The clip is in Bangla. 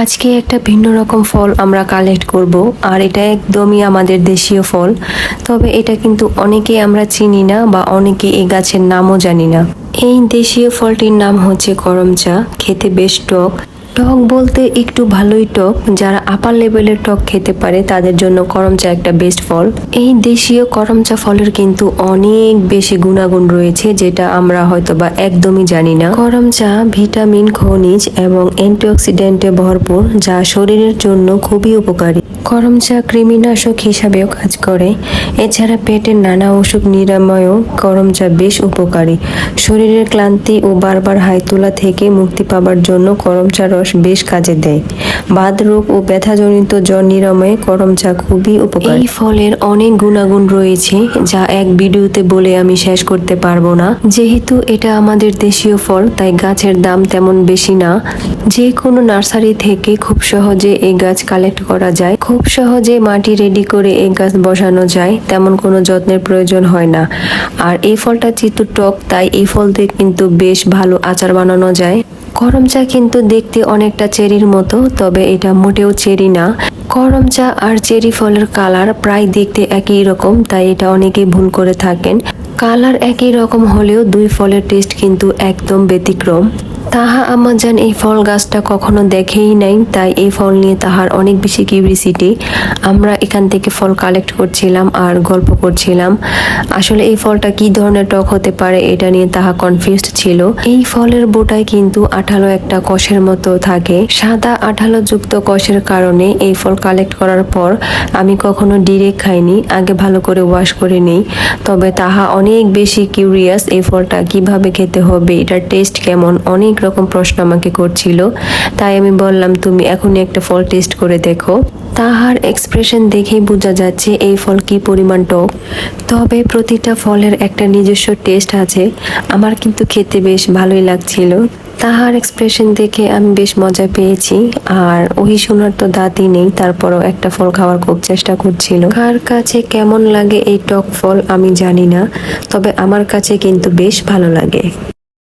আজকে একটা ভিন্ন রকম ফল আমরা কালেক্ট করব, আর এটা একদমই আমাদের দেশীয় ফল। তবে এটা কিন্তু অনেকে আমরা চিনি না বা অনেকে এই গাছের নামও জানি না। এই দেশীয় ফলটির নাম হচ্ছে করমচা, খেতে বেশ টক। টক বলতে একটু ভালোই টক, যারা আপার লেভেলের টক খেতে পারে, তাদের জন্য করমচা একটা বেস্ট ফল। এই দেশীয় করমচা ফলের কিন্তু অনেক বেশি গুণাগুণ রয়েছে, যেটা আমরা হয়তো বা একদমই জানি না। করমচা ভিটামিন, খনিজ এবং অ্যান্টিঅক্সিডেন্টে ভরপুর, যা শরীরের জন্য খুবই উপকারী। করমচা কৃমিনাশক হিসাবেও কাজ করে। এছাড়া পেটের নানা অসুখ নিরাময়েও করমচা বেশ উপকারী। শরীরের ক্লান্তি ও বারবার হাই তোলা থেকে মুক্তি পাবার জন্য করমচা রস বেশ কাজে দেয়। বাদ রোগ ও ব্যথাজনিত জ্বর নিরাময়ে গরম চা খুবই উপকারী। এই ফলের অনেক গুণাগুণ রয়েছে, যা এক ভিডিওতে বলে আমি শেষ করতে পারব না। যেহেতু এটা আমাদের দেশীয় ফল, তাই গাছের দাম তেমন বেশি না। যে কোনো নার্সারি থেকে খুব সহজে এই গাছ কালেক্ট করা যায়। খুব সহজে মাটি রেডি করে এই গাছ বসানো যায়, তেমন কোনো যত্নের প্রয়োজন হয় না। আর এই ফলটা যেহেতু টক, তাই এই ফল দিয়ে কিন্তু বেশ ভালো আচার বানানো যায়। করম চা কিন্তু দেখতে অনেকটা চেরির মতো, তবে এটা মোটেও চেরি না। করম চা আর চেরি ফলের কালার প্রায় দেখতে একই রকম, তাই এটা অনেকেই ভুল করে থাকেন। কালার একই রকম হলেও দুই ফলের টেস্ট কিন্তু একদম ব্যতিক্রম। তাহা আমার আমাজান এই ফল গাছটা কখনো দেখেই নাই, তাই এই ফল নিয়ে তাহার অনেক বেশি কিউরিসিটি। আমরা এখান থেকে ফল কালেক্ট করছিলাম আর গল্প করছিলাম। আসলে এই ফলটা কি ধরনের টক হতে পারে এটা নিয়ে তাহা কনফিউজড ছিল। এই ফলের বোটায় কিন্তু আঠালো একটা কষের মতো থাকে। সাদা আঠালো যুক্ত কষের কারণে এই ফল কালেক্ট করার পর আমি কখনো ডিরেক্ট খাইনি, আগে ভালো করে ওয়াশ করে নেই। তবে তাহা অনেক বেশি কিউরিয়াস এই ফলটা কীভাবে খেতে হবে, এটার টেস্ট কেমন, অনেক রকম প্রশ্ন আমাকে করছিল। তাই আমি বললাম, তুমি এখনই একটা ফল টেস্ট করে দেখো। তাহার এক্সপ্রেশন দেখেই বোঝা যাচ্ছে এই ফল কি পরিমাণ টক। তবে প্রতিটা ফলের একটা নিজস্ব টেস্ট আছে। আমার কিন্তু খেতে বেশ ভালোই লাগছিল। তাহার এক্সপ্রেশন দেখে আমি বেশ মজা পেয়েছি। আর ওই শোনার তো দাঁতই নেই, তারপরও একটা ফল খাওয়ার খুব চেষ্টা করছিল। কার কাছে কেমন লাগে এই টক ফল আমি জানি না, তবে আমার কাছে কিন্তু বেশ ভালো লাগে।